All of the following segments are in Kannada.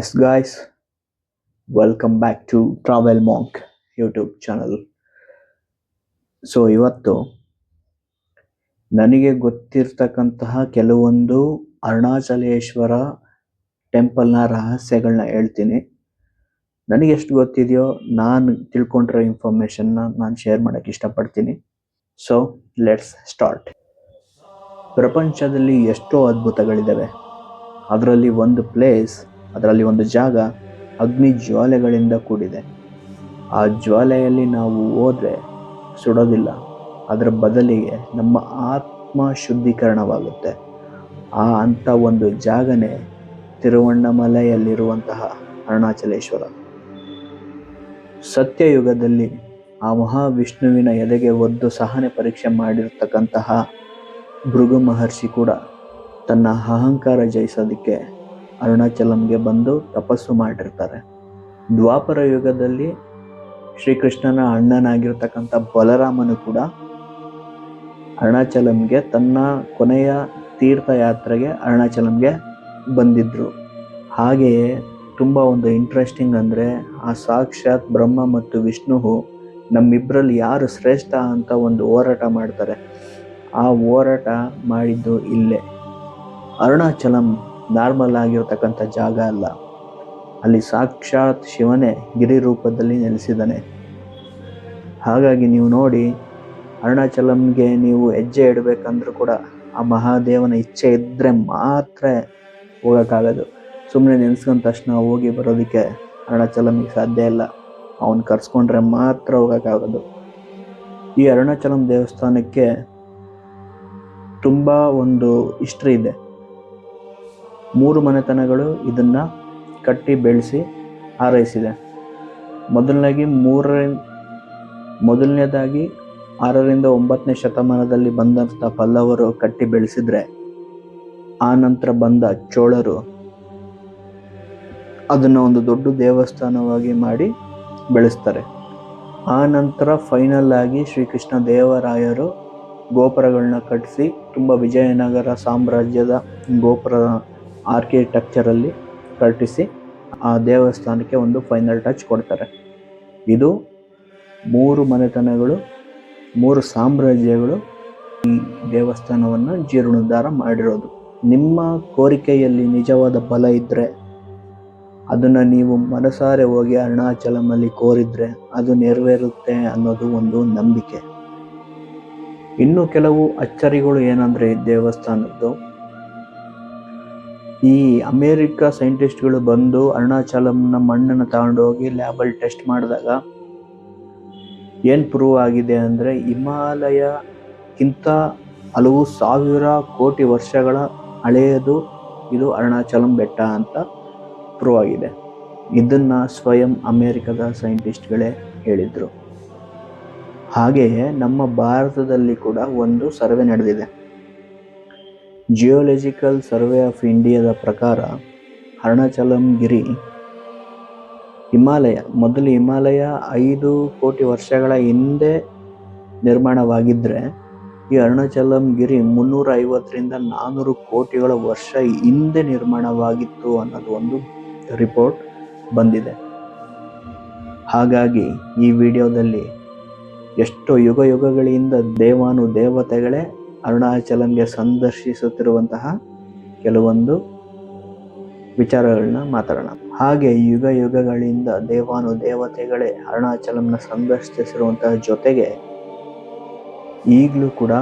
Yes guys welcome back to travel monk YouTube channel so ಇವತ್ತು ನನಗೆ ಗೊತ್ತಿರ್ತಕ್ಕಂತಹ ಕೆಲವೊಂದು ಅರುಣಾಚಲೇಶ್ವರ ಟೆಂಪಲ್ನ ರಹಸ್ಯಗಳನ್ನ ಹೇಳ್ತೀನಿ. ನನಗೆ ಎಷ್ಟು ಗೊತ್ತಿದೆಯೋ ನಾನು ತಿಳ್ಕೊಂಡಿರೋ ಇನ್ಫಾರ್ಮೇಷನ್ನ ನಾನು ಶೇರ್ ಮಾಡೋಕ್ಕೆ ಇಷ್ಟಪಡ್ತೀನಿ. ಸೊ ಲೆಟ್ಸ್ ಸ್ಟಾರ್ಟ್ ಪ್ರಪಂಚದಲ್ಲಿ ಎಷ್ಟೋ ಅದ್ಭುತಗಳಿದ್ದಾವೆ. ಅದರಲ್ಲಿ ಒಂದು ಪ್ಲೇಸ್ ಅದರಲ್ಲಿ ಒಂದು ಜಾಗ ಅಗ್ನಿ ಜ್ವಾಲೆಗಳಿಂದ ಕೂಡಿದೆ. ಆ ಜ್ವಾಲೆಯಲ್ಲಿ ನಾವು ಹೋದರೆ ಸುಡೋದಿಲ್ಲ. ಅದರ ಬದಲಿಗೆ ನಮ್ಮ ಆತ್ಮ ಶುದ್ಧೀಕರಣವಾಗುತ್ತೆ. ಆ ಅಂಥ ಒಂದು ಜಾಗನೇ ತಿರುವಣ್ಣಮಲೆಯಲ್ಲಿರುವಂತಹ ಅರುಣಾಚಲೇಶ್ವರ. ಸತ್ಯಯುಗದಲ್ಲಿ ಆ ಮಹಾವಿಷ್ಣುವಿನ ಎದೆಗೆ ಒದ್ದು ಸಹನೆ ಪರೀಕ್ಷೆ ಮಾಡಿರ್ತಕ್ಕಂತಹ ಭೃಗು ಮಹರ್ಷಿ ಕೂಡ ತನ್ನ ಅಹಂಕಾರ ಜಯಿಸೋದಕ್ಕೆ ಅರುಣಾಚಲಂಗೆ ಬಂದು ತಪಸ್ಸು ಮಾಡಿರ್ತಾರೆ. ದ್ವಾಪರ ಯುಗದಲ್ಲಿ ಶ್ರೀಕೃಷ್ಣನ ಅಣ್ಣನಾಗಿರ್ತಕ್ಕಂಥ ಬಲರಾಮನು ಕೂಡ ಅರುಣಾಚಲಂಗೆ ತನ್ನ ಕೊನೆಯ ತೀರ್ಥಯಾತ್ರೆಗೆ ಅರುಣಾಚಲಂಗೆ ಬಂದಿದ್ದರು ಹಾಗೆಯೇ ತುಂಬ ಒಂದು ಇಂಟ್ರೆಸ್ಟಿಂಗ್ ಅಂದರೆ ಆ ಸಾಕ್ಷಾತ್ ಬ್ರಹ್ಮ ಮತ್ತು ವಿಷ್ಣು ನಮ್ಮಿಬ್ಬರಲ್ಲಿ ಯಾರು ಶ್ರೇಷ್ಠ ಅಂತ ಒಂದು ಹೋರಾಟ ಮಾಡ್ತಾರೆ. ಆ ಹೋರಾಟ ಮಾಡಿದ್ದು ಇಲ್ಲೇ. ಅರುಣಾಚಲಂ ನಾರ್ಮಲ್ ಆಗಿರತಕ್ಕಂಥ ಜಾಗ ಅಲ್ಲ. ಅಲ್ಲಿ ಸಾಕ್ಷಾತ್ ಶಿವನೇ ಗಿರಿ ರೂಪದಲ್ಲಿ ನೆಲೆಸಿದ್ದಾನೆ. ಹಾಗಾಗಿ ನೀವು ನೋಡಿ, ಅರುಣಾಚಲಂಗೆ ನೀವು ಹೆಜ್ಜೆ ಇಡಬೇಕಂದ್ರೂ ಕೂಡ ಆ ಮಹಾದೇವನ ಇಚ್ಛೆ ಇದ್ದರೆ ಮಾತ್ರ ಹೋಗೋಕ್ಕಾಗೋದು. ಸುಮ್ಮನೆ ನೆನೆಸ್ಕೊಂಡ ತಕ್ಷಣ ಹೋಗಿ ಬರೋದಕ್ಕೆ ಅರುಣಾಚಲಂಗೆ ಸಾಧ್ಯ ಇಲ್ಲ. ಅವನು ಕರ್ಸ್ಕೊಂಡ್ರೆ ಮಾತ್ರ ಹೋಗೋಕ್ಕಾಗೋದು. ಈ ಅರುಣಾಚಲಂ ದೇವಸ್ಥಾನಕ್ಕೆ ತುಂಬ ಒಂದು ಹಿಸ್ಟ್ರಿ ಇದೆ. ಮೂರು ಮನೆತನಗಳು ಇದನ್ನ ಕಟ್ಟಿ ಬೆಳೆಸಿ ಹಾರೈಸಿದೆ. ಮೊದಲನೇಗಿ ಮೂರರ ಮೊದಲನೇದಾಗಿ ಆರರಿಂದ ಒಂಬತ್ತನೇ ಶತಮಾನದಲ್ಲಿ ಬಂದಂಥ ಪಲ್ಲವರು ಕಟ್ಟಿ ಬೆಳೆಸಿದ್ರೆ, ಆ ನಂತರ ಬಂದ ಚೋಳರು ಅದನ್ನು ಒಂದು ದೊಡ್ಡ ದೇವಸ್ಥಾನವಾಗಿ ಮಾಡಿ ಬೆಳೆಸ್ತಾರೆ. ಆ ನಂತರ ಫೈನಲ್ ಆಗಿ ಶ್ರೀಕೃಷ್ಣ ದೇವರಾಯರು ಗೋಪುರಗಳನ್ನ ಕಟ್ಟಿಸಿ ತುಂಬ ವಿಜಯನಗರ ಸಾಮ್ರಾಜ್ಯದ ಗೋಪುರ ಆರ್ಕಿಟೆಕ್ಚರಲ್ಲಿ ಕಟ್ಟಿಸಿ ಆ ದೇವಸ್ಥಾನಕ್ಕೆ ಒಂದು ಫೈನಲ್ ಟಚ್ ಕೊಡ್ತಾರೆ. ಇದು ಮೂರು ಮನೆತನಗಳು, ಮೂರು ಸಾಮ್ರಾಜ್ಯಗಳು ಈ ದೇವಸ್ಥಾನವನ್ನು ಜೀರ್ಣೋದ್ಧಾರ ಮಾಡಿರೋದು. ನಿಮ್ಮ ಕೋರಿಕೆಯಲ್ಲಿ ನಿಜವಾದ ಬಲ ಇದ್ದರೆ ಅದನ್ನು ನೀವು ಮನಸಾರೆ ಹೋಗಿ ಅರುಣಾಚಲಮಲ್ಲಿ ಕೋರಿದರೆ ಅದು ನೆರವೇರುತ್ತೆ ಅನ್ನೋದು ಒಂದು ನಂಬಿಕೆ. ಇನ್ನು ಕೆಲವು ಅಚ್ಚರಿಗಳು ಏನಂದರೆ ಈ ದೇವಸ್ಥಾನದ್ದು ಈ ಅಮೇರಿಕ ಸೈಂಟಿಸ್ಟ್ಗಳು ಬಂದು ಅರುಣಾಚಲಂನ ಮಣ್ಣನ್ನು ತಗೊಂಡೋಗಿ ಲ್ಯಾಬಲ್ಲಿ ಟೆಸ್ಟ್ ಮಾಡಿದಾಗ ಏನು ಪ್ರೂವ್ ಆಗಿದೆ ಅಂದರೆ ಹಿಮಾಲಯಕ್ಕಿಂತ ಹಲವು ಸಾವಿರ ಕೋಟಿ ವರ್ಷಗಳ ಹಳೆಯದು ಇದು ಅರುಣಾಚಲಂ ಬೆಟ್ಟ ಅಂತ ಪ್ರೂವ್ ಆಗಿದೆ. ಇದನ್ನು ಸ್ವಯಂ ಅಮೇರಿಕದ ಸೈಂಟಿಸ್ಟ್ಗಳೇ ಹೇಳಿದರು. ಹಾಗೆಯೇ ನಮ್ಮ ಭಾರತದಲ್ಲಿ ಕೂಡ ಒಂದು ಸರ್ವೆ ನಡೆದಿದೆ. ಜಿಯೋಲಜಿಕಲ್ ಸರ್ವೆ ಆಫ್ ಇಂಡಿಯಾದ ಪ್ರಕಾರ ಅರುಣಾಚಲಂ ಗಿರಿ, ಹಿಮಾಲಯ. ಮೊದಲು ಹಿಮಾಲಯ ಐದು ಕೋಟಿ ವರ್ಷಗಳ ಹಿಂದೆ ನಿರ್ಮಾಣವಾಗಿದ್ದರೆ ಈ ಅರುಣಾಚಲಂ ಗಿರಿ ಮುನ್ನೂರ ಐವತ್ತರಿಂದ ನಾನ್ನೂರು ಕೋಟಿಗಳ ವರ್ಷ ಹಿಂದೆ ನಿರ್ಮಾಣವಾಗಿತ್ತು ಅನ್ನೋದು ಒಂದು ರಿಪೋರ್ಟ್ ಬಂದಿದೆ. ಹಾಗಾಗಿ ಈ ವಿಡಿಯೋದಲ್ಲಿ ಎಷ್ಟೋ ಯುಗ ಯುಗಗಳಿಂದ ದೇವಾನು ದೇವತೆಗಳೇ ಅರುಣಾಚಲಂಗೆ ಸಂದರ್ಶಿಸುತ್ತಿರುವಂತಹ ಕೆಲವೊಂದು ವಿಚಾರಗಳನ್ನ ಮಾತಾಡೋಣ. ಹಾಗೆ ಯುಗ ಯುಗಗಳಿಂದ ದೇವಾನು ದೇವತೆಗಳೇ ಅರುಣಾಚಲಂನ ಸಂದರ್ಶಿಸಿರುವಂತಹ ಜೊತೆಗೆ ಈಗಲೂ ಕೂಡ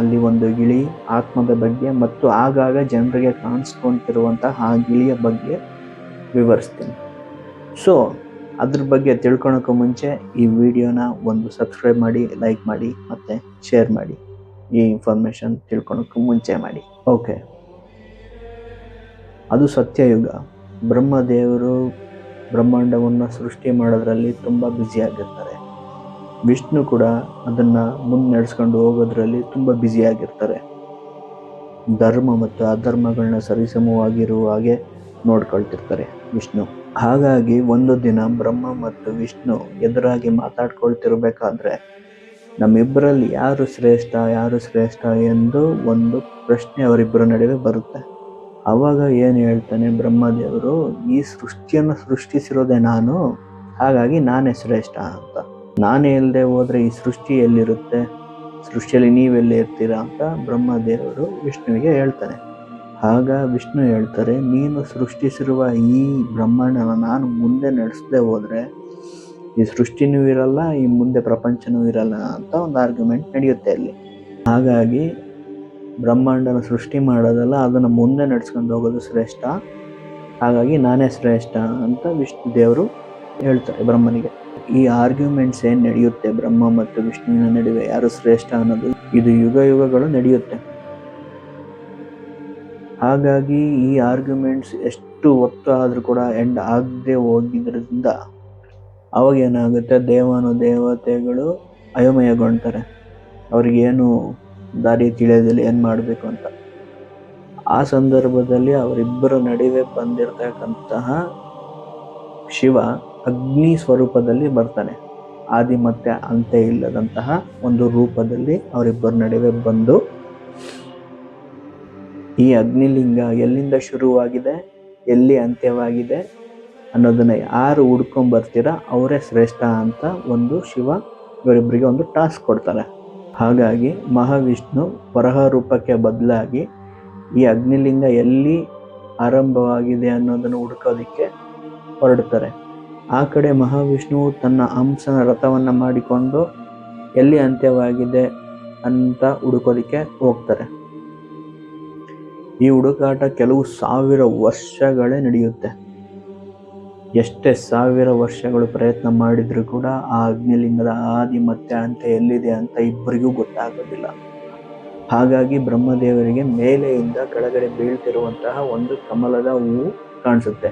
ಅಲ್ಲಿ ಒಂದು ಗಿಳಿ ಆತ್ಮದ ಬಗ್ಗೆ ಮತ್ತು ಆಗಾಗ ಜನರಿಗೆ ಕಾಣಿಸ್ಕೊಂತಿರುವಂತಹ ಆ ಗಿಳಿಯ ಬಗ್ಗೆ ವಿವರಿಸ್ತೀನಿ. ಸೊ ಅದ್ರ ಬಗ್ಗೆ ತಿಳ್ಕೊಳಕ್ಕೂ ಮುಂಚೆ ಈ ವಿಡಿಯೋನ ಒಂದು ಸಬ್ಸ್ಕ್ರೈಬ್ ಮಾಡಿ ಲೈಕ್ ಮಾಡಿ ಮತ್ತು ಶೇರ್ ಮಾಡಿ. ಈ ಇನ್ಫಾರ್ಮೇಷನ್ ತಿಳ್ಕೊಳಕ್ಕೆ ಮುಂಚೆ ಮಾಡಿ. ಓಕೆ ಅದು ಸತ್ಯಯುಗ. ಬ್ರಹ್ಮದೇವರು ಬ್ರಹ್ಮಾಂಡವನ್ನು ಸೃಷ್ಟಿ ಮಾಡೋದ್ರಲ್ಲಿ ತುಂಬ ಬ್ಯುಸಿಯಾಗಿರ್ತಾರೆ ವಿಷ್ಣು ಕೂಡ ಅದನ್ನು ಮುನ್ನಡೆಸ್ಕೊಂಡು ಹೋಗೋದ್ರಲ್ಲಿ ತುಂಬ ಬ್ಯುಸಿಯಾಗಿರ್ತಾರೆ ಧರ್ಮ ಮತ್ತು ಅಧರ್ಮಗಳನ್ನ ಸರಿಸಮವಾಗಿರುವ ಹಾಗೆ ನೋಡ್ಕೊಳ್ತಿರ್ತಾರೆ ವಿಷ್ಣು. ಹಾಗಾಗಿ ಒಂದು ದಿನ ಬ್ರಹ್ಮ ಮತ್ತು ವಿಷ್ಣು ಎದುರಾಗಿ ಮಾತಾಡ್ಕೊಳ್ತಿರ್ಬೇಕಾದ್ರೆ ನಮ್ಮಿಬ್ಬರಲ್ಲಿ ಯಾರು ಶ್ರೇಷ್ಠ ಯಾರು ಶ್ರೇಷ್ಠ ಎಂದು ಒಂದು ಪ್ರಶ್ನೆ ಅವರಿಬ್ಬರ ನಡುವೆ ಬರುತ್ತೆ. ಅವಾಗ ಏನು ಹೇಳ್ತಾನೆ ಬ್ರಹ್ಮದೇವರು, ಈ ಸೃಷ್ಟಿಯನ್ನು ಸೃಷ್ಟಿಸಿರೋದೇ ನಾನು, ಹಾಗಾಗಿ ನಾನೇ ಶ್ರೇಷ್ಠ ಅಂತ. ನಾನೇ ಇಲ್ಲದೆ ಹೋದರೆ ಈ ಸೃಷ್ಟಿ ಎಲ್ಲಿರುತ್ತೆ? ಸೃಷ್ಟಿಯಲ್ಲಿ ನೀವೆಲ್ಲಿ ಇರ್ತೀರಾ? ಅಂತ ಬ್ರಹ್ಮದೇವರು ವಿಷ್ಣುವಿಗೆ ಹೇಳ್ತಾನೆ. ಆಗ ವಿಷ್ಣು ಹೇಳ್ತಾರೆ, ನೀನು ಸೃಷ್ಟಿಸಿರುವ ಈ ಬ್ರಹ್ಮಾಂಡನ ನಾನು ಮುಂದೆ ನಡೆಸದೆ ಹೋದ್ರೆ ಈ ಸೃಷ್ಟಿನೂ ಇರಲ್ಲ, ಈ ಮುಂದೆ ಪ್ರಪಂಚನೂ ಇರಲ್ಲ ಅಂತ ಒಂದು ಆರ್ಗ್ಯುಮೆಂಟ್ ನಡೆಯುತ್ತೆ ಅಲ್ಲಿ. ಹಾಗಾಗಿ ಬ್ರಹ್ಮಾಂಡನ ಸೃಷ್ಟಿ ಮಾಡೋದಲ್ಲ, ಅದನ್ನು ಮುಂದೆ ನಡೆಸ್ಕೊಂಡು ಹೋಗೋದು ಶ್ರೇಷ್ಠ. ಹಾಗಾಗಿ ನಾನೇ ಶ್ರೇಷ್ಠ ಅಂತ ವಿಷ್ಣು ದೇವರು ಹೇಳ್ತಾರೆ ಬ್ರಹ್ಮನಿಗೆ. ಈ ಆರ್ಗ್ಯುಮೆಂಟ್ಸ್ ಏನು ನಡೆಯುತ್ತೆ, ಬ್ರಹ್ಮ ಮತ್ತು ವಿಷ್ಣುವಿನ ನಡುವೆ ಯಾರು ಶ್ರೇಷ್ಠ ಅನ್ನೋದು, ಇದು ಯುಗ ಯುಗಗಳು ನಡೆಯುತ್ತೆ. ಹಾಗಾಗಿ ಈ ಆರ್ಗ್ಯುಮೆಂಟ್ಸ್ ಎಷ್ಟು ಹೊತ್ತು ಆದರೂ ಕೂಡ ಎಂಡ್ ಆಗದೆ ಹೋಗಿದ್ರಿಂದ ಅವಾಗ ಏನಾಗುತ್ತೆ ದೇವನು ದೇವತೆಗಳು ಅಯೋಮಯಗೊಳ್ತಾರೆ ಅವ್ರಿಗೇನು ದಾರಿ ತಿಳಿಯೋದಿಲ್ಲ, ಏನು ಮಾಡಬೇಕು ಅಂತ. ಆ ಸಂದರ್ಭದಲ್ಲಿ ಅವರಿಬ್ಬರ ನಡುವೆ ಬಂದಿರತಕ್ಕಂತಹ ಶಿವ ಅಗ್ನಿ ಸ್ವರೂಪದಲ್ಲಿ ಬರ್ತಾನೆ. ಆದಿ ಮತ್ತೆ ಅಂತ್ಯ ಇಲ್ಲದಂತಹ ಒಂದು ರೂಪದಲ್ಲಿ ಅವರಿಬ್ಬರ ನಡುವೆ ಬಂದು ಈ ಅಗ್ನಿಲಿಂಗ ಎಲ್ಲಿಂದ ಶುರುವಾಗಿದೆ, ಎಲ್ಲಿ ಅಂತ್ಯವಾಗಿದೆ ಅನ್ನೋದನ್ನ ಯಾರು ಹುಡ್ಕೊಂಡ್ ಬರ್ತೀರಾ, ಅವರೇ ಶ್ರೇಷ್ಠ ಅಂತ ಒಂದು ಶಿವ ಇವರಿಬ್ಬರಿಗೆ ಒಂದು ಟಾಸ್ಕ್ ಕೊಡ್ತಾರೆ. ಹಾಗಾಗಿ ಮಹಾವಿಷ್ಣು ವರಹ ರೂಪಕ್ಕೆ ಬದಲಾಗಿ ಈ ಅಗ್ನಿಲಿಂಗ ಎಲ್ಲಿ ಆರಂಭವಾಗಿದೆ ಅನ್ನೋದನ್ನು ಹುಡುಕೋದಕ್ಕೆ ಹೊರಡ್ತಾರೆ. ಆ ಕಡೆ ಮಹಾವಿಷ್ಣುವು ತನ್ನ ಹಂಸನ ರಥವನ್ನು ಮಾಡಿಕೊಂಡು ಎಲ್ಲಿ ಅಂತ್ಯವಾಗಿದೆ ಅಂತ ಹುಡುಕೋದಕ್ಕೆ ಹೋಗ್ತಾರೆ. ಈ ಹುಡುಕಾಟ ಕೆಲವು ಸಾವಿರ ವರ್ಷಗಳೇ ನಡೆಯುತ್ತೆ. ಎಷ್ಟೇ ಸಾವಿರ ವರ್ಷಗಳು ಪ್ರಯತ್ನ ಮಾಡಿದರೂ ಕೂಡ ಆ ಅಗ್ನಿಲಿಂಗದ ಆದಿ ಮತ್ತೆ ಅಂತ ಎಲ್ಲಿದೆ ಅಂತ ಇಬ್ಬರಿಗೂ ಗೊತ್ತಾಗೋದಿಲ್ಲ. ಹಾಗಾಗಿ ಬ್ರಹ್ಮದೇವರಿಗೆ ಮೇಲೆಯಿಂದ ಕೆಳಗಡೆ ಬೀಳ್ತಿರುವಂತಹ ಒಂದು ಕಮಲದ ಹೂವು ಕಾಣಿಸುತ್ತೆ.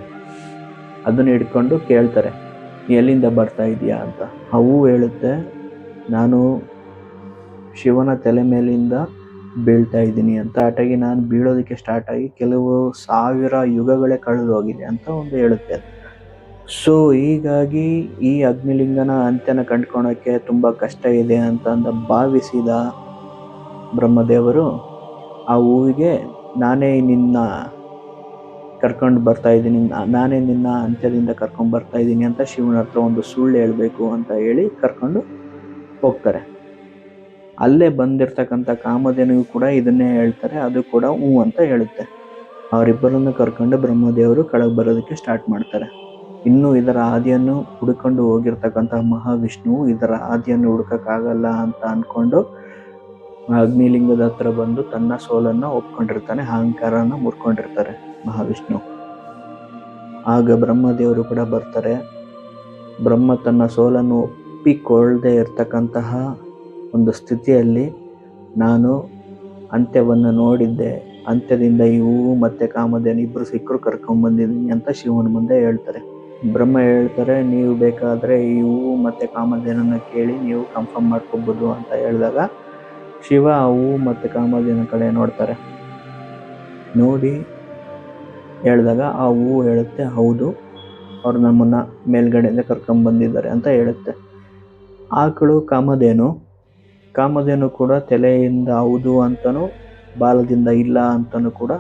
ಅದನ್ನು ಹಿಡ್ಕೊಂಡು ಕೇಳ್ತಾರೆ ಎಲ್ಲಿಂದ ಬರ್ತಾ ಇದೆಯಾ ಅಂತ? ಆ ಹೂವು ಹೇಳುತ್ತೆ, ನಾನು ಶಿವನ ತಲೆ ಮೇಲಿಂದ ಬೀಳ್ತಾ ಇದ್ದೀನಿ ಅಂತ. ಆಟಾಗಿ ನಾನು ಬೀಳೋದಕ್ಕೆ ಸ್ಟಾರ್ಟ್ ಆಗಿ ಕೆಲವು ಸಾವಿರ ಯುಗಗಳೇ ಕಳೆದು ಹೋಗಿದೆ ಅಂತ ಒಂದು ಹೇಳುತ್ತೆ. ಸೊ ಹೀಗಾಗಿ ಈ ಅಗ್ನಿಲಿಂಗನ ಅಂತ್ಯನ ಕಂಡ್ಕೊಳ್ಳೋಕ್ಕೆ ತುಂಬ ಕಷ್ಟ ಇದೆ ಅಂತ ಅಂದ ಭಾವಿಸಿದ ಬ್ರಹ್ಮದೇವರು, ಆ ಹೂವಿಗೆ ನಾನೇ ನಿನ್ನ ಕರ್ಕೊಂಡು ಬರ್ತಾ ಇದ್ದೀನಿ ನಾನೇ ನಿನ್ನ ಅಂತ್ಯದಿಂದ ಕರ್ಕೊಂಡು ಬರ್ತಾ ಇದ್ದೀನಿ ಅಂತ ಶಿವನ ಹತ್ರ ಒಂದು ಸುಳ್ಳು ಹೇಳಬೇಕು ಅಂತ ಹೇಳಿ ಕರ್ಕೊಂಡು ಹೋಗ್ತಾರೆ. ಅಲ್ಲೇ ಬಂದಿರ್ತಕ್ಕಂಥ ಕಾಮಧೇನಿಗೂ ಕೂಡ ಇದನ್ನೇ ಹೇಳ್ತಾರೆ, ಅದು ಕೂಡ ಹ್ಞೂ ಅಂತ ಹೇಳುತ್ತೆ. ಅವರಿಬ್ಬರನ್ನು ಕರ್ಕೊಂಡು ಬ್ರಹ್ಮದೇವರು ಕೆಳಗೆ ಬರೋದಕ್ಕೆ ಸ್ಟಾರ್ಟ್ ಮಾಡ್ತಾರೆ. ಇನ್ನು ಇದರ ಆದಿಯನ್ನು ಹುಡುಕೊಂಡು ಹೋಗಿರ್ತಕ್ಕಂತಹ ಮಹಾವಿಷ್ಣುವು ಇದರ ಆದಿಯನ್ನು ಹುಡುಕಕ್ಕಾಗಲ್ಲ ಅಂತ ಅನ್ಕೊಂಡು ಅಗ್ನಿಲಿಂಗದ ಹತ್ರ ಬಂದು ತನ್ನ ಸೋಲನ್ನ ಒಪ್ಕೊಂಡಿರ್ತಾನೆ, ಅಹಂಕಾರನ ಮುರ್ಕೊಂಡಿರ್ತಾರೆ ಮಹಾವಿಷ್ಣು. ಆಗ ಬ್ರಹ್ಮದೇವರು ಕೂಡ ಬರ್ತಾರೆ. ಬ್ರಹ್ಮ ತನ್ನ ಸೋಲನ್ನು ಒಪ್ಪಿಕೊಳ್ಳದೆ ಇರ್ತಕ್ಕಂತಹ ಒಂದು ಸ್ಥಿತಿಯಲ್ಲಿ ನಾನು ಅಂತ್ಯವನ್ನು ನೋಡಿದ್ದೆ. ಅಂತ್ಯದಿಂದ ಇವು ಮತ್ತೆ ಕಾಮಧೇನು ಇಬ್ಬರು ಸಿಕ್ಕರು ಕರ್ಕೊಂಡ್ ಬಂದಿದ್ದೀನಿ ಅಂತ ಶಿವನ ಮುಂದೆ ಹೇಳ್ತಾರೆ. ಬ್ರಹ್ಮ ಹೇಳ್ತಾರೆ, ನೀವು ಬೇಕಾದ್ರೆ ಈ ಹೂವು ಮತ್ತೆ ಕಾಮಧೇನನ್ನ ಕೇಳಿ ನೀವು ಕನ್ಫರ್ಮ್ ಮಾಡ್ಕೋಬೋದು ಅಂತ ಹೇಳಿದಾಗ ಶಿವ ಆ ಹೂವು ಮತ್ತೆ ಕಾಮಧೇನ ಕಡೆ ನೋಡ್ತಾರೆ. ನೋಡಿ ಹೇಳಿದಾಗ ಆ ಹೂವು ಹೇಳುತ್ತೆ, ಹೌದು, ಅವ್ರು ನಮ್ಮನ್ನ ಮೇಲ್ಗಡೆಯಿಂದ ಕರ್ಕೊಂಬಂದಿದ್ದಾರೆ ಅಂತ ಹೇಳುತ್ತೆ. ಆಕಳು ಕಾಮಧೇನು ಕಾಮಧೇನು ಕೂಡ ತಲೆಯಿಂದ ಹೌದು ಅಂತಲೂ ಬಾಲದಿಂದ ಇಲ್ಲ ಅಂತಲೂ ಕೂಡ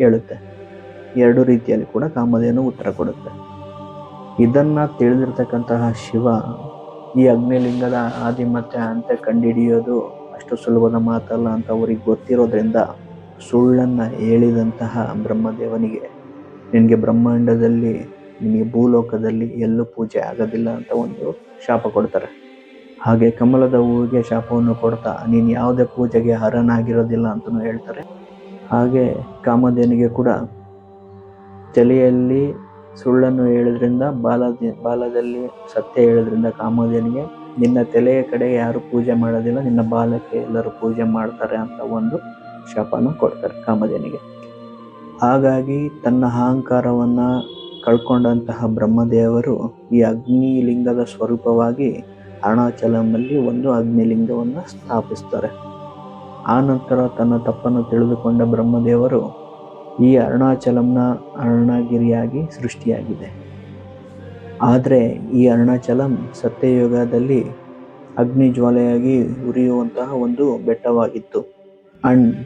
ಹೇಳುತ್ತೆ. ಎರಡು ರೀತಿಯಲ್ಲಿ ಕೂಡ ಕಾಮಧೇನು ಉತ್ತರ ಕೊಡುತ್ತೆ. ಇದನ್ನ ತಿಳಿದಿರ್ತಕ್ಕಂತಹ ಶಿವ ಈ ಅಗ್ನಿಲಿಂಗದ ಆದಿ ಮತ್ತೆ ಅಂತ್ಯ ಕಂಡುಹಿಡಿಯೋದು ಅಷ್ಟು ಸುಲಭದ ಮಾತಲ್ಲ ಅಂತ ಅವ್ರಿಗೆ ಗೊತ್ತಿರೋದ್ರಿಂದ ಸುಳ್ಳನ್ನ ಹೇಳಿದಂತಹ ಬ್ರಹ್ಮದೇವನಿಗೆ, ನಿನಗೆ ಬ್ರಹ್ಮಾಂಡದಲ್ಲಿ, ನಿನಗೆ ಭೂಲೋಕದಲ್ಲಿ ಎಲ್ಲೂ ಪೂಜೆ ಆಗೋದಿಲ್ಲ ಅಂತ ಒಂದು ಶಾಪ ಕೊಡ್ತಾರೆ. ಹಾಗೆ ಕಮಲದ ಹೂವಿಗೆ ಶಾಪವನ್ನು ಕೊಡ್ತಾ ನೀನು ಯಾವುದೇ ಪೂಜೆಗೆ ಹರನಾಗಿರೋದಿಲ್ಲ ಅಂತಲೂ ಹೇಳ್ತಾರೆ. ಹಾಗೆ ಕಾಮಧೇನಿಗೆ ಕೂಡ ತಲೆಯಲ್ಲಿ ಸುಳ್ಳನ್ನು ಹೇಳಿದ್ರಿಂದ ಬಾಲದಿ, ಬಾಲದಲ್ಲಿ ಸತ್ಯ ಹೇಳಿದ್ರಿಂದ ಕಾಮಧೇನಿಗೆ ನಿನ್ನ ತಲೆಯ ಕಡೆ ಯಾರು ಪೂಜೆ ಮಾಡೋದಿಲ್ಲ, ನಿನ್ನ ಬಾಲಕ್ಕೆ ಎಲ್ಲರೂ ಪೂಜೆ ಮಾಡ್ತಾರೆ ಅಂತ ಒಂದು ಶಾಪನ ಕೊಡ್ತಾರೆ ಕಾಮಧೇನಿಗೆ. ಹಾಗಾಗಿ ತನ್ನ ಅಹಂಕಾರವನ್ನ ಕಳ್ಕೊಂಡಂತಹ ಬ್ರಹ್ಮದೇವರು ಈ ಅಗ್ನಿಲಿಂಗದ ಸ್ವರೂಪವಾಗಿ ಅರುಣಾಚಲಂನಲ್ಲಿ ಒಂದು ಅಗ್ನಿಲಿಂಗವನ್ನು ಸ್ಥಾಪಿಸ್ತಾರೆ. ಆನಂತರ ನಂತರ ತನ್ನ ತಪ್ಪನ್ನು ತಿಳಿದುಕೊಂಡ ಬ್ರಹ್ಮದೇವರು ಈ ಅರುಣಾಚಲಂನ ಅರುಣಗಿರಿಯಾಗಿ ಸೃಷ್ಟಿಯಾಗಿದೆ. ಆದರೆ ಈ ಅರುಣಾಚಲಂ ಸತ್ಯಯುಗದಲ್ಲಿ ಅಗ್ನಿ ಜ್ವಾಲೆಯಾಗಿ ಉರಿಯುವಂತಹ ಒಂದು ಬೆಟ್ಟವಾಗಿತ್ತು. ಅಂಡ್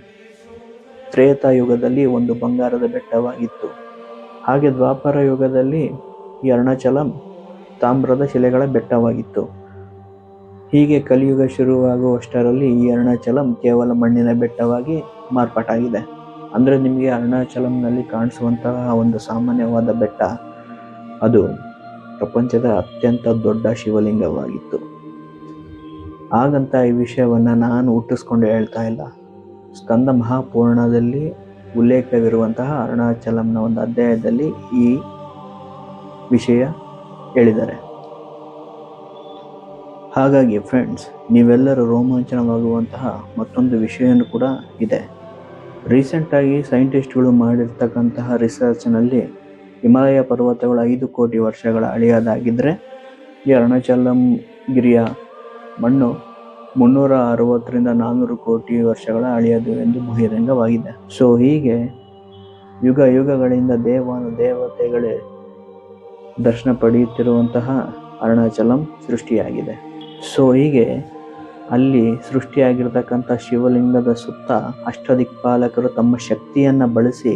ತ್ರೇತಾ ಯುಗದಲ್ಲಿ ಒಂದು ಬಂಗಾರದ ಬೆಟ್ಟವಾಗಿತ್ತು. ಹಾಗೆ ದ್ವಾಪರ ಯುಗದಲ್ಲಿ ಈ ಅರುಣಾಚಲಂ ತಾಮ್ರದ ಶಿಲೆಗಳ ಬೆಟ್ಟವಾಗಿತ್ತು. ಹೀಗೆ ಕಲಿಯುಗ ಶುರುವಾಗುವಷ್ಟರಲ್ಲಿ ಈ ಅರುಣಾಚಲಂ ಕೇವಲ ಮಣ್ಣಿನ ಬೆಟ್ಟವಾಗಿ ಮಾರ್ಪಾಟಾಗಿದೆ. ಅಂದರೆ ನಿಮಗೆ ಅರುಣಾಚಲಂನಲ್ಲಿ ಕಾಣಿಸುವಂತಹ ಒಂದು ಸಾಮಾನ್ಯವಾದ ಬೆಟ್ಟ, ಅದು ಪ್ರಪಂಚದ ಅತ್ಯಂತ ದೊಡ್ಡ ಶಿವಲಿಂಗವಾಗಿತ್ತು. ಹಾಗಂತ ಈ ವಿಷಯವನ್ನು ನಾನು ಹುಟ್ಟಿಸ್ಕೊಂಡು ಹೇಳ್ತಾ ಇಲ್ಲ. ಸ್ಕಂದ ಮಹಾಪೂರ್ಣದಲ್ಲಿ ಉಲ್ಲೇಖವಿರುವಂತಹ ಅರುಣಾಚಲಂನ ಒಂದು ಅಧ್ಯಾಯದಲ್ಲಿ ಈ ವಿಷಯ ಹೇಳಿದ್ದಾರೆ. ಹಾಗಾಗಿ ಫ್ರೆಂಡ್ಸ್ ನೀವೆಲ್ಲರೂ ರೋಮಾಂಚನವಾಗುವಂತಹ ಮತ್ತೊಂದು ವಿಷಯನೂ ಕೂಡ ಇದೆ. ರೀಸೆಂಟಾಗಿ ಸೈಂಟಿಸ್ಟ್ಗಳು ಮಾಡಿರ್ತಕ್ಕಂತಹ ರಿಸರ್ಚ್ನಲ್ಲಿ ಹಿಮಾಲಯ ಪರ್ವತಗಳು ಐದು ಕೋಟಿ ವರ್ಷಗಳ ಹಳೆಯದಾಗಿದ್ದರೆ ಈ ಅರುಣಾಚಲಂ ಗಿರಿಯ ಮಣ್ಣು ಮುನ್ನೂರ ಅರವತ್ತರಿಂದ ನಾನ್ನೂರು ಕೋಟಿ ವರ್ಷಗಳ ಹಳೆಯದು ಎಂದು ಬಹಿರಂಗವಾಗಿದೆ. ಸೊ ಹೀಗೆ ಯುಗ ಯುಗಗಳಿಂದ ದೇವಾನು ದೇವತೆಗಳೇ ದರ್ಶನ ಪಡೆಯುತ್ತಿರುವಂತಹ ಅರುಣಾಚಲಂ ಸೃಷ್ಟಿಯಾಗಿದೆ. ಸೊ ಹೀಗೆ ಅಲ್ಲಿ ಸೃಷ್ಟಿಯಾಗಿರ್ತಕ್ಕಂಥ ಶಿವಲಿಂಗದ ಸುತ್ತ ಅಷ್ಟದಿಕ್ಪಾಲಕರು ತಮ್ಮ ಶಕ್ತಿಯನ್ನು ಬಳಸಿ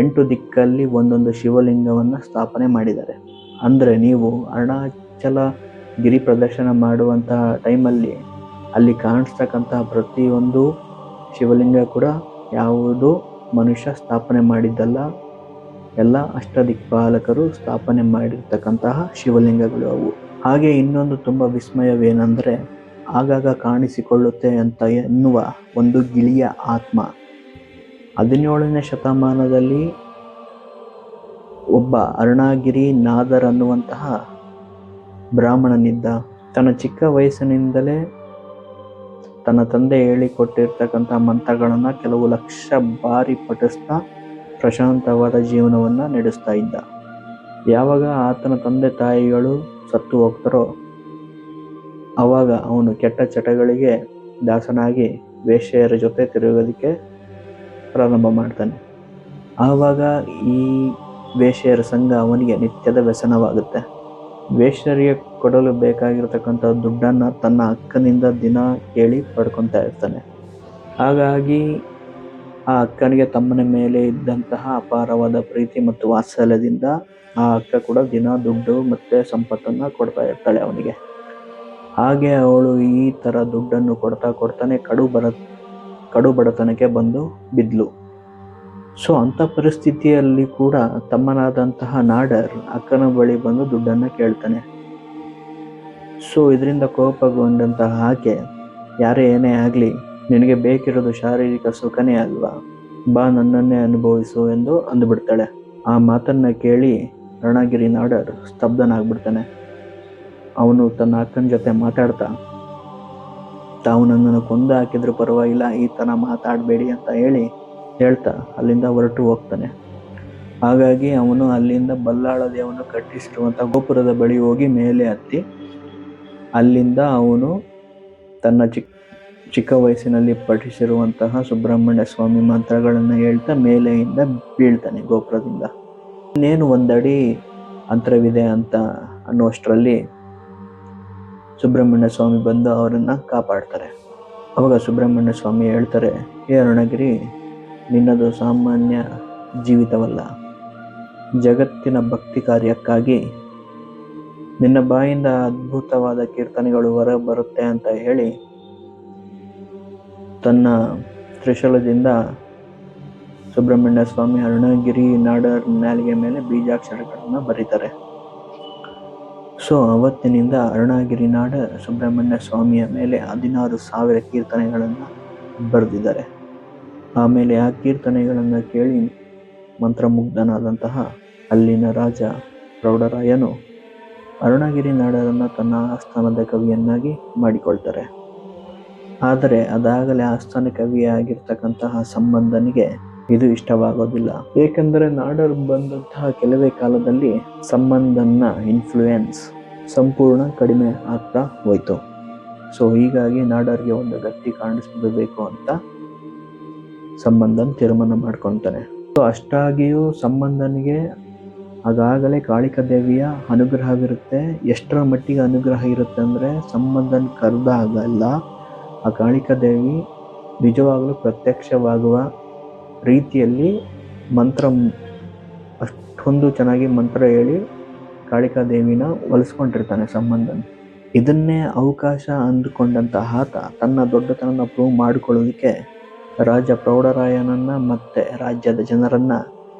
ಎಂಟು ದಿಕ್ಕಲ್ಲಿ ಒಂದೊಂದು ಶಿವಲಿಂಗವನ್ನು ಸ್ಥಾಪನೆ ಮಾಡಿದ್ದಾರೆ. ಅಂದರೆ ನೀವು ಅರುಣಾಚಲ ಗಿರಿ ಪ್ರದರ್ಶನ ಮಾಡುವಂತಹ ಟೈಮಲ್ಲಿ ಅಲ್ಲಿ ಕಾಣಿಸ್ತಕ್ಕಂತಹ ಪ್ರತಿಯೊಂದು ಶಿವಲಿಂಗ ಕೂಡ ಯಾವುದು ಮನುಷ್ಯ ಸ್ಥಾಪನೆ ಮಾಡಿದ್ದಲ್ಲ, ಎಲ್ಲ ಅಷ್ಟದಿಕ್ಪಾಲಕರು ಸ್ಥಾಪನೆ ಮಾಡಿರ್ತಕ್ಕಂತಹ ಶಿವಲಿಂಗಗಳು ಅವು. ಹಾಗೆ ಇನ್ನೊಂದು ತುಂಬ ವಿಸ್ಮಯವೇನೆಂದರೆ ಆಗಾಗ ಕಾಣಿಸಿಕೊಳ್ಳುತ್ತೆ ಅಂತ ಎನ್ನುವ ಒಂದು ಗಿಳಿಯ ಆತ್ಮ. ಹದಿನೇಳನೇ ಶತಮಾನದಲ್ಲಿ ಒಬ್ಬ ಅರುಣಾಗಿರಿ ನಾದರ್ ಅನ್ನುವಂತಹ ಬ್ರಾಹ್ಮಣನಿದ್ದ. ತನ್ನ ಚಿಕ್ಕ ವಯಸ್ಸಿನಿಂದಲೇ ತನ್ನ ತಂದೆ ಹೇಳಿಕೊಟ್ಟಿರ್ತಕ್ಕಂಥ ಮಂತ್ರಗಳನ್ನು ಕೆಲವು ಲಕ್ಷ ಬಾರಿ ಪಠಿಸ್ತಾ ಪ್ರಶಾಂತವಾದ ಜೀವನವನ್ನು ನಡೆಸ್ತಾ ಇದ್ದ. ಯಾವಾಗ ಆತನ ತಂದೆ ತಾಯಿಗಳು ಸತ್ತು ಹೋಗ್ತಾರೋ ಆವಾಗ ಅವನು ಕೆಟ್ಟ ಚಟಗಳಿಗೆ ದಾಸನಾಗಿ ವೇಶ್ಯೆಯರ ಜೊತೆ ತಿರುಗೋದಕ್ಕೆ ಪ್ರಾರಂಭ ಮಾಡ್ತಾನೆ. ಆವಾಗ ಈ ವೇಶ್ಯೆಯರ ಸಂಘ ಅವನಿಗೆ ನಿತ್ಯದ ವ್ಯಸನವಾಗುತ್ತೆ. ವೇಶ್ಯರಿಗೆ ಕೊಡಲು ಬೇಕಾಗಿರತಕ್ಕಂಥ ದುಡ್ಡನ್ನು ತನ್ನ ಅಕ್ಕನಿಂದ ದಿನ ಕೇಳಿ ಪಡ್ಕೊತಾ ಇರ್ತಾನೆ. ಹಾಗಾಗಿ ಆ ಅಕ್ಕನಿಗೆ ತಮ್ಮನ ಮೇಲೆ ಇದ್ದಂತಹ ಅಪಾರವಾದ ಪ್ರೀತಿ ಮತ್ತು ವಾತ್ಸಲ್ಯದಿಂದ ಆ ಅಕ್ಕ ಕೂಡ ದಿನ ದುಡ್ಡು ಮತ್ತು ಸಂಪತ್ತನ್ನು ಕೊಡ್ತಾ ಇರ್ತಾಳೆ ಅವನಿಗೆ. ಹಾಗೆ ಅವಳು ಈ ಥರ ದುಡ್ಡನ್ನು ಕೊಡ್ತಾ ಕೊಡ್ತಾನೆ ಕಡು ಬಡ ಕಡು ಬಡತನಕ್ಕೆ ಬಂದು ಬಿದ್ಲು. ಸೊ ಅಂಥ ಪರಿಸ್ಥಿತಿಯಲ್ಲಿ ಕೂಡ ತಮ್ಮನಾದಂತಹ ನಾಡರ್ ಅಕ್ಕನ ಬಳಿ ಬಂದು ದುಡ್ಡನ್ನು ಕೇಳ್ತಾನೆ. ಸೊ ಇದರಿಂದ ಕೋಪಗೊಂಡಂತಹ ಆಕೆ, ಯಾರೇ ಏನೇ ಆಗಲಿ, ನಿನಗೆ ಬೇಕಿರೋದು ಶಾರೀರಿಕ ಸುಖನೇ ಅಲ್ವಾ? ಬಾ, ನನ್ನನ್ನೇ ಅನುಭವಿಸು ಎಂದು ಅಂದುಬಿಡ್ತಾಳೆ. ಆ ಮಾತನ್ನ ಕೇಳಿ ರಣಗಿರಿ ನಾಡರ್ ಸ್ತಬ್ಧನಾಗ್ಬಿಡ್ತಾನೆ. ಅವನು ತನ್ನ ಅಕ್ಕನ ಜೊತೆ ಮಾತಾಡ್ತಾ, ತಾವು ನನ್ನನ್ನು ಕೊಂದು ಹಾಕಿದ್ರು ಪರವಾಗಿಲ್ಲ ಈ ಥರ ಮಾತಾಡಬೇಡಿ ಅಂತ ಹೇಳಿ ಹೇಳ್ತಾ ಅಲ್ಲಿಂದ ಹೊರಟು ಹೋಗ್ತಾನೆ. ಹಾಗಾಗಿ ಅವನು ಅಲ್ಲಿಂದ ಬಲ್ಲಾಳ ದೇವನು ಕಟ್ಟಿಸಿರುವಂಥ ಗೋಪುರದ ಬಳಿ ಹೋಗಿ ಮೇಲೆ ಹತ್ತಿ, ಅಲ್ಲಿಂದ ಅವನು ತನ್ನ ಚಿಕ್ಕ ಚಿಕ್ಕ ವಯಸ್ಸಿನಲ್ಲಿ ಪಠಿಸಿರುವಂತಹ ಸುಬ್ರಹ್ಮಣ್ಯ ಸ್ವಾಮಿ ಮಂತ್ರಗಳನ್ನು ಹೇಳ್ತಾ ಮೇಲೆಯಿಂದ ಬೀಳ್ತಾನೆ ಗೋಪುರದಿಂದ. ಇನ್ನೇನು ಒಂದಡಿ ಅಂತರವಿದೆ ಅಂತ ಅನ್ನುವಷ್ಟರಲ್ಲಿ ಸುಬ್ರಹ್ಮಣ್ಯ ಸ್ವಾಮಿ ಬಂದು ಅವರನ್ನು ಕಾಪಾಡ್ತಾರೆ. ಅವಾಗ ಸುಬ್ರಹ್ಮಣ್ಯ ಸ್ವಾಮಿ ಹೇಳ್ತಾರೆ ಏ ಅರುಣಗಿರಿ, ನಿನ್ನದು ಸಾಮಾನ್ಯ ಜೀವಿತವಲ್ಲ. ಜಗತ್ತಿನ ಭಕ್ತಿ ಕಾರ್ಯಕ್ಕಾಗಿ ನಿನ್ನ ಬಾಯಿಂದ ಅದ್ಭುತವಾದ ಕೀರ್ತನೆಗಳು ಹೊರ ಬರುತ್ತೆ ಅಂತ ಹೇಳಿ ತನ್ನ ತ್ರಿಶಲದಿಂದ ಸುಬ್ರಹ್ಮಣ್ಯ ಸ್ವಾಮಿ ಅರುಣಗಿರಿ ನಾಡರ್ ನಾಲಿಗೆ ಮೇಲೆ ಬೀಜಾಕ್ಷರಗಳನ್ನು ಬರೀತಾರೆ. ಸೊ ಅವತ್ತಿನಿಂದ ಅರುಣಗಿರಿ ನಾಡ ಸುಬ್ರಹ್ಮಣ್ಯ ಸ್ವಾಮಿಯ ಮೇಲೆ ಹದಿನಾರು ಸಾವಿರ ಕೀರ್ತನೆಗಳನ್ನು ಬರೆದಿದ್ದಾರೆ. ಆಮೇಲೆ ಆ ಕೀರ್ತನೆಗಳನ್ನು ಕೇಳಿ ಮಂತ್ರಮುಗ್ಧನಾದಂತಹ ಅಲ್ಲಿನ ರಾಜ ಪ್ರೌಢರಾಯನು ಅರುಣಗಿರಿ ನಾಡರನ್ನು ತನ್ನ ಆಸ್ಥಾನದ ಕವಿಯನ್ನಾಗಿ ಮಾಡಿಕೊಳ್ತಾರೆ. ಆದರೆ ಅದಾಗಲೇ ಆಸ್ಥಾನ ಕವಿಯಾಗಿರ್ತಕ್ಕಂತಹ ಸಂಬಂಧನಿಗೆ ಇದು ಇಷ್ಟವಾಗೋದಿಲ್ಲ. ಏಕೆಂದರೆ ನಾಡರು ಬಂದಂತಹ ಕೆಲವೇ ಕಾಲದಲ್ಲಿ ಸಂಬಂಧನ ಇನ್ಫ್ಲೂಯೆನ್ಸ್ ಸಂಪೂರ್ಣ ಕಡಿಮೆ ಆಗ್ತಾ ಹೋಯಿತು. ಸೊ ಹೀಗಾಗಿ ನಾಡರ್ಗೆ ಒಂದು ಗತಿ ಕಾಣಿಸ್ಬಿಡಬೇಕು ಅಂತ ಸಂಬಂಧನ ತೀರ್ಮಾನ ಮಾಡ್ಕೊತಾನೆ. ಸೊ ಅಷ್ಟಾಗಿಯೂ ಸಂಬಂಧನಿಗೆ ಅದಾಗಲೇ ಕಾಳಿಕಾ ದೇವಿಯ ಅನುಗ್ರಹವಿರುತ್ತೆ. ಎಷ್ಟರ ಮಟ್ಟಿಗೆ ಅನುಗ್ರಹ ಇರುತ್ತೆ ಅಂದರೆ ಸಂಬಂಧನ ಕರೆದಾಗಲ್ಲ. ಆ ಕಾಳಿಕಾ ದೇವಿ ನಿಜವಾಗಲೂ ಪ್ರತ್ಯಕ್ಷವಾಗುವ ರೀತಿಯಲ್ಲಿ ಮಂತ್ರ ಅಷ್ಟೊಂದು ಚೆನ್ನಾಗಿ ಮಂತ್ರ ಹೇಳಿ ಕಾಳಿಕಾದೇವಿನ ಒಲಿಸ್ಕೊಂಡಿರ್ತಾನೆ ಸಂಬಂಧನ. ಇದನ್ನೇ ಅವಕಾಶ ಅಂದುಕೊಂಡಂತಹ ಆತ ತನ್ನ ದೊಡ್ಡತನನ ಪ್ರೂವ್ ಮಾಡಿಕೊಳ್ಳೋದಕ್ಕೆ ರಾಜ ಪ್ರೌಢರಾಯನನ್ನ ಮತ್ತೆ ರಾಜ್ಯದ ಜನರನ್ನ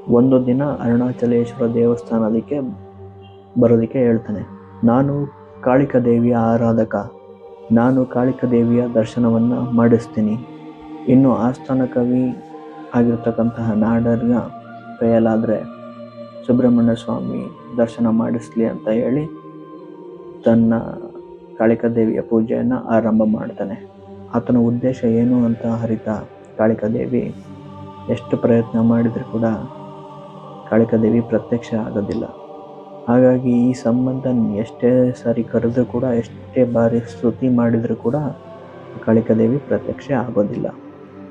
ಒಂದು ದಿನ ಅರುಣಾಚಲೇಶ್ವರ ದೇವಸ್ಥಾನದಕ್ಕೆ ಬರೋದಕ್ಕೆ ಹೇಳ್ತಾನೆ. ನಾನು ಕಾಳಿಕ ದೇವಿಯ ಆರಾಧಕ. ನಾನು ಕಾಳಿಕ ದೇವಿಯ ದರ್ಶನವನ್ನು ಮಾಡಿಸ್ತೀನಿ. ಇನ್ನು ಆಸ್ಥಾನ ಕವಿ ಆಗಿರ್ತಕ್ಕಂತಹ ನಾಡರ್ನ ಕೈಯಲ್ಲಾದರೆ ಸುಬ್ರಹ್ಮಣ್ಯ ಸ್ವಾಮಿ ದರ್ಶನ ಮಾಡಿಸ್ಲಿ ಅಂತ ಹೇಳಿ ತನ್ನ ಕಾಳಿಕಾ ದೇವಿಯ ಪೂಜೆಯನ್ನು ಆರಂಭ ಮಾಡ್ತಾನೆ. ಆತನ ಉದ್ದೇಶ ಏನು ಅಂತ ಹರಿತ ಕಾಳಿಕಾ ದೇವಿ ಎಷ್ಟು ಪ್ರಯತ್ನ ಮಾಡಿದರೂ ಕೂಡ ಕಾಳಿಕಾ ದೇವಿ ಪ್ರತ್ಯಕ್ಷ ಆಗೋದಿಲ್ಲ. ಹಾಗಾಗಿ ಈ ಸಂಬಂಧ ಎಷ್ಟೇ ಸಾರಿ ಕರೆದರೂ ಕೂಡ, ಎಷ್ಟೇ ಬಾರಿ ಸ್ತುತಿ ಮಾಡಿದರೂ ಕೂಡ ಕಾಳಿಕಾ ದೇವಿ ಪ್ರತ್ಯಕ್ಷ ಆಗೋದಿಲ್ಲ.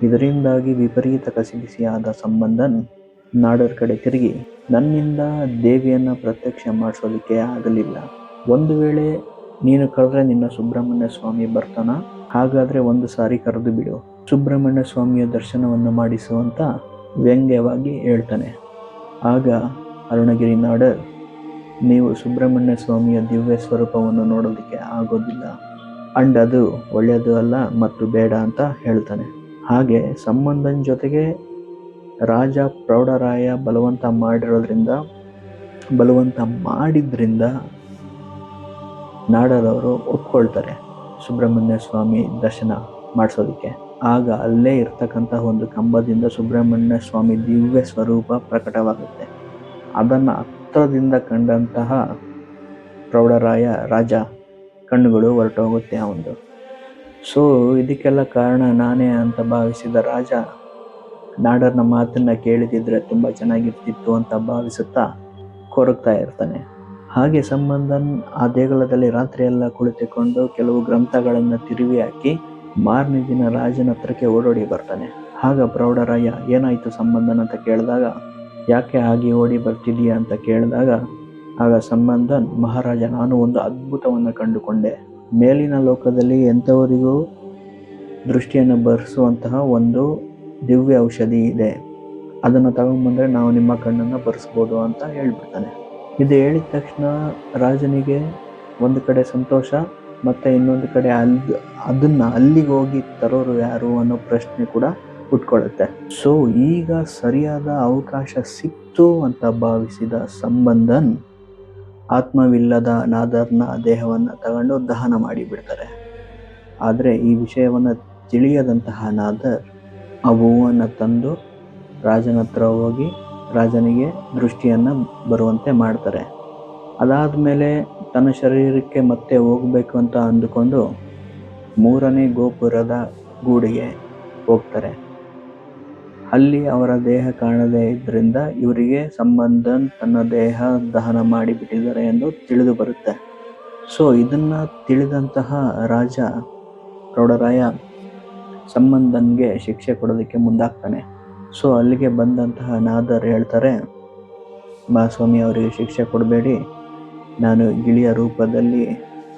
ಇದರಿಂದಾಗಿ ವಿಪರೀತ ಕಸಿಬಿಸಿಯಾದ ಸಂಬಂಧನ್ ನಾಡರ ಕಡೆ ತಿರುಗಿ, ನನ್ನಿಂದ ದೇವಿಯನ್ನು ಪ್ರತ್ಯಕ್ಷ ಮಾಡಿಸೋದಕ್ಕೆ ಆಗಲಿಲ್ಲ. ಒಂದು ವೇಳೆ ನೀನು ಕರೆದ್ರೆ ನಿನ್ನ ಸುಬ್ರಹ್ಮಣ್ಯ ಸ್ವಾಮಿ ಬರ್ತಾನ? ಹಾಗಾದ್ರೆ ಒಂದು ಸಾರಿ ಕರೆದು ಬಿಡು. ಸುಬ್ರಹ್ಮಣ್ಯ ಸ್ವಾಮಿಯ ದರ್ಶನವನ್ನು ಮಾಡಿಸುವಂತ ವ್ಯಂಗ್ಯವಾಗಿ ಹೇಳ್ತಾನೆ. ಆಗ ಅರುಣಗಿರಿ ನಾಡರ್, ನೀವು ಸುಬ್ರಹ್ಮಣ್ಯ ಸ್ವಾಮಿಯ ದಿವ್ಯ ಸ್ವರೂಪವನ್ನು ನೋಡೋದಕ್ಕೆ ಆಗೋದಿಲ್ಲ. ಅಂಡ್ ಅದು ಒಳ್ಳೆಯದು ಅಲ್ಲ, ಮತ್ತು ಬೇಡ ಅಂತ ಹೇಳ್ತಾನೆ. ಹಾಗೆ ಸಂಬಂಧನ ಜೊತೆಗೆ ರಾಜ ಪ್ರೌಢರಾಯ ಬಲವಂತ ಮಾಡಿರೋದ್ರಿಂದ, ಬಲವಂತ ಮಾಡಿದ್ರಿಂದ ನಾಡರವರು ಒಪ್ಕೊಳ್ತಾರೆ ಸುಬ್ರಹ್ಮಣ್ಯ ಸ್ವಾಮಿ ದರ್ಶನ ಮಾಡಿಸೋದಕ್ಕೆ. ಆಗ ಅಲ್ಲೇ ಇರ್ತಕ್ಕಂತಹ ಒಂದು ಕಂಬದಿಂದ ಸುಬ್ರಹ್ಮಣ್ಯ ಸ್ವಾಮಿ ದಿವ್ಯ ಸ್ವರೂಪ ಪ್ರಕಟವಾಗುತ್ತೆ. ಅದನ್ನು ಹತ್ರದಿಂದ ಕಂಡಂತಹ ಪ್ರೌಢರಾಯ ರಾಜ ಕಣ್ಣುಗಳು ಹೊರಟೋಗುತ್ತೆ ಒಂದು. ಸೊ ಇದಕ್ಕೆಲ್ಲ ಕಾರಣ ನಾನೇ ಅಂತ ಭಾವಿಸಿದ ರಾಜ ನಾಡರ್ನ ಮಾತನ್ನ ಕೇಳಿದಿದ್ರೆ ತುಂಬ ಚೆನ್ನಾಗಿರ್ತಿತ್ತು ಅಂತ ಭಾವಿಸುತ್ತಾ ಕೊರಗ್ತಾ ಇರ್ತಾನೆ. ಹಾಗೆ ಸಂಬಂಧನ್ ಆ ದೇಗುಲದಲ್ಲಿ ರಾತ್ರಿ ಎಲ್ಲ ಕುಳಿತುಕೊಂಡು ಕೆಲವು ಗ್ರಂಥಗಳನ್ನು ತಿರುವಿ ಹಾಕಿ ಮಾರನೇ ದಿನ ರಾಜನ ಹತ್ರಕ್ಕೆ ಓಡೋಡಿ ಬರ್ತಾನೆ. ಆಗ ಪ್ರೌಢರಾಯ, ಏನಾಯ್ತು ಸಂಬಂಧನ್ ಅಂತ ಕೇಳಿದಾಗ, ಯಾಕೆ ಹಾಗೆ ಓಡಿ ಬರ್ತಿದೀಯಾ ಅಂತ ಕೇಳಿದಾಗ, ಆಗ ಸಂಬಂಧನ್, ಮಹಾರಾಜ ನಾನು ಒಂದು ಅದ್ಭುತವನ್ನು ಕಂಡುಕೊಂಡೆ. ಮೇಲಿನ ಲೋಕದಲ್ಲಿ ಎಂಥವರಿಗೂ ದೃಷ್ಟಿಯನ್ನು ಬರೆಸುವಂತಹ ಒಂದು ದಿವ್ಯ ಔಷಧಿ ಇದೆ. ಅದನ್ನು ತಗೊಂಡ್ಬಂದ್ರೆ ನಾವು ನಿಮ್ಮ ಕಣ್ಣನ್ನು ಬರೆಸ್ಬೋದು ಅಂತ ಹೇಳ್ಬಿಡ್ತಾನೆ. ಇದು ಹೇಳಿದ ತಕ್ಷಣ ರಾಜನಿಗೆ ಒಂದು ಕಡೆ ಸಂತೋಷ, ಮತ್ತು ಇನ್ನೊಂದು ಕಡೆ ಅಲ್ಲಿ ಅದನ್ನು ಅಲ್ಲಿಗೆ ಹೋಗಿ ತರೋರು ಯಾರು ಅನ್ನೋ ಪ್ರಶ್ನೆ ಕೂಡ ಉಟ್ಕೊಳ್ಳುತ್ತೆ ಸೊ ಈಗ ಸರಿಯಾದ ಅವಕಾಶ ಸಿಕ್ತು ಅಂತ ಭಾವಿಸಿದ ಸಂಬಂಧನ್ ಆತ್ಮವಿಲ್ಲದ ನಾದರ್ನ ದೇಹವನ್ನು ತಗೊಂಡು ದಹನ ಮಾಡಿಬಿಡ್ತಾರೆ. ಆದರೆ ಈ ವಿಷಯವನ್ನು ತಿಳಿಯದಂತಹ ನಾದರ್ ಆ ಹೂವನ್ನು ತಂದು ರಾಜನ ಹತ್ರ ಹೋಗಿ ರಾಜನಿಗೆ ದೃಷ್ಟಿಯನ್ನು ಬರುವಂತೆ ಮಾಡ್ತಾರೆ. ಅದಾದ ಮೇಲೆ ತನ್ನ ಶರೀರಕ್ಕೆ ಮತ್ತೆ ಹೋಗಬೇಕು ಅಂತ ಅಂದುಕೊಂಡು ಮೂರನೇ ಗೋಪುರದ ಗೂಡಿಗೆ ಹೋಗ್ತಾರೆ. ಅಲ್ಲಿ ಅವರ ದೇಹ ಕಾಣದೇ ಇದ್ದರಿಂದ ಇವರಿಗೆ ಸಂಬಂಧ ತನ್ನ ದೇಹ ದಹನ ಮಾಡಿಬಿಟ್ಟಿದ್ದಾರೆ ಎಂದು ತಿಳಿದು ಬರುತ್ತೆ. ಸೊ ಇದನ್ನ ತಿಳಿದಂತಹ ರಾಜ ಪ್ರೌಢರಾಯ ಸಂಬಂಧನ್ಗೆ ಶಿಕ್ಷೆ ಕೊಡೋದಕ್ಕೆ ಮುಂದಾಗ್ತಾನೆ. ಸೊ ಅಲ್ಲಿಗೆ ಬಂದಂತಹ ನಾದರ್ ಹೇಳ್ತಾರೆ ಮಹಾಸ್ವಾಮಿ ಅವರಿಗೆ ಶಿಕ್ಷೆ ಕೊಡಬೇಡಿ. ನಾನು ಗಿಳಿಯ ರೂಪದಲ್ಲಿ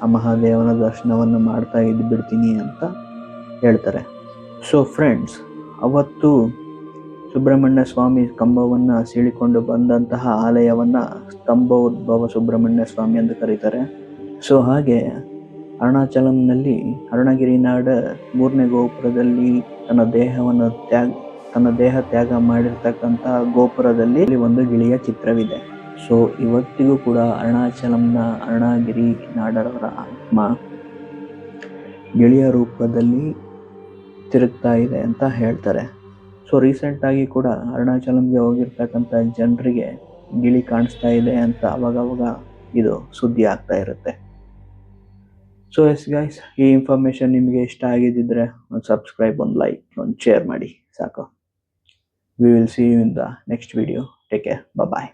ಆ ಮಹಾದೇವನ ದರ್ಶನವನ್ನು ಮಾಡ್ತಾ ಇದ್ದು ಬಿಡ್ತೀನಿ ಅಂತ ಹೇಳ್ತಾರೆ. ಸೊ ಫ್ರೆಂಡ್ಸ್, ಅವತ್ತು ಸುಬ್ರಹ್ಮಣ್ಯ ಸ್ವಾಮಿ ಕಂಬವನ್ನು ಸೀಳಿಕೊಂಡು ಬಂದಂತಹ ಆಲಯವನ್ನು ಸ್ತಂಭೋದ್ಭವ ಸುಬ್ರಹ್ಮಣ್ಯ ಸ್ವಾಮಿ ಎಂದು ಕರೀತಾರೆ. ಸೊ ಹಾಗೆ ಅರುಣಾಚಲಂನಲ್ಲಿ ಅರುಣಗಿರಿ ನಾಡ ಮೂರನೇ ಗೋಪುರದಲ್ಲಿ ತನ್ನ ದೇಹವನ್ನು ತ್ಯಾಗ, ತನ್ನ ದೇಹ ತ್ಯಾಗ ಮಾಡಿರ್ತಕ್ಕಂಥ ಗೋಪುರದಲ್ಲಿ ಒಂದು ಗಿಳಿಯ ಚಿತ್ರವಿದೆ. ಸೊ, ಇವತ್ತಿಗೂ ಕೂಡ ಅರುಣಾಚಲಂನ ಅರುಣಗಿರಿ ನಾಡರವರ ಆತ್ಮ ಗಿಳಿಯ ರೂಪದಲ್ಲಿ ತಿರುಗ್ತಾ ಇದೆ ಅಂತ ಹೇಳ್ತಾರೆ. ಸೊ, ರೀಸೆಂಟಾಗಿ ಕೂಡ ಅರುಣಾಚಲಂಗೆ ಹೋಗಿರ್ತಕ್ಕಂಥ ಜನರಿಗೆ ಗಿಳಿ ಕಾಣಿಸ್ತಾ ಇದೆ ಅಂತ ಅವಾಗವಾಗ ಇದು ಸುದ್ದಿ ಆಗ್ತಾ ಇರುತ್ತೆ. ಸೊ ಎಸ್ ಗೈಸ್ ಈ ಇನ್ಫಾರ್ಮೇಶನ್ ನಿಮಗೆ ಇಷ್ಟ ಆಗಿದ್ದಿದ್ರೆ ಒಂದು ಸಬ್ಸ್ಕ್ರೈಬ್ ಒಂದು ಲೈಕ್ ಒಂದು ಶೇರ್ ಮಾಡಿ, ಸಾಕು. We will see you in the next video take care bye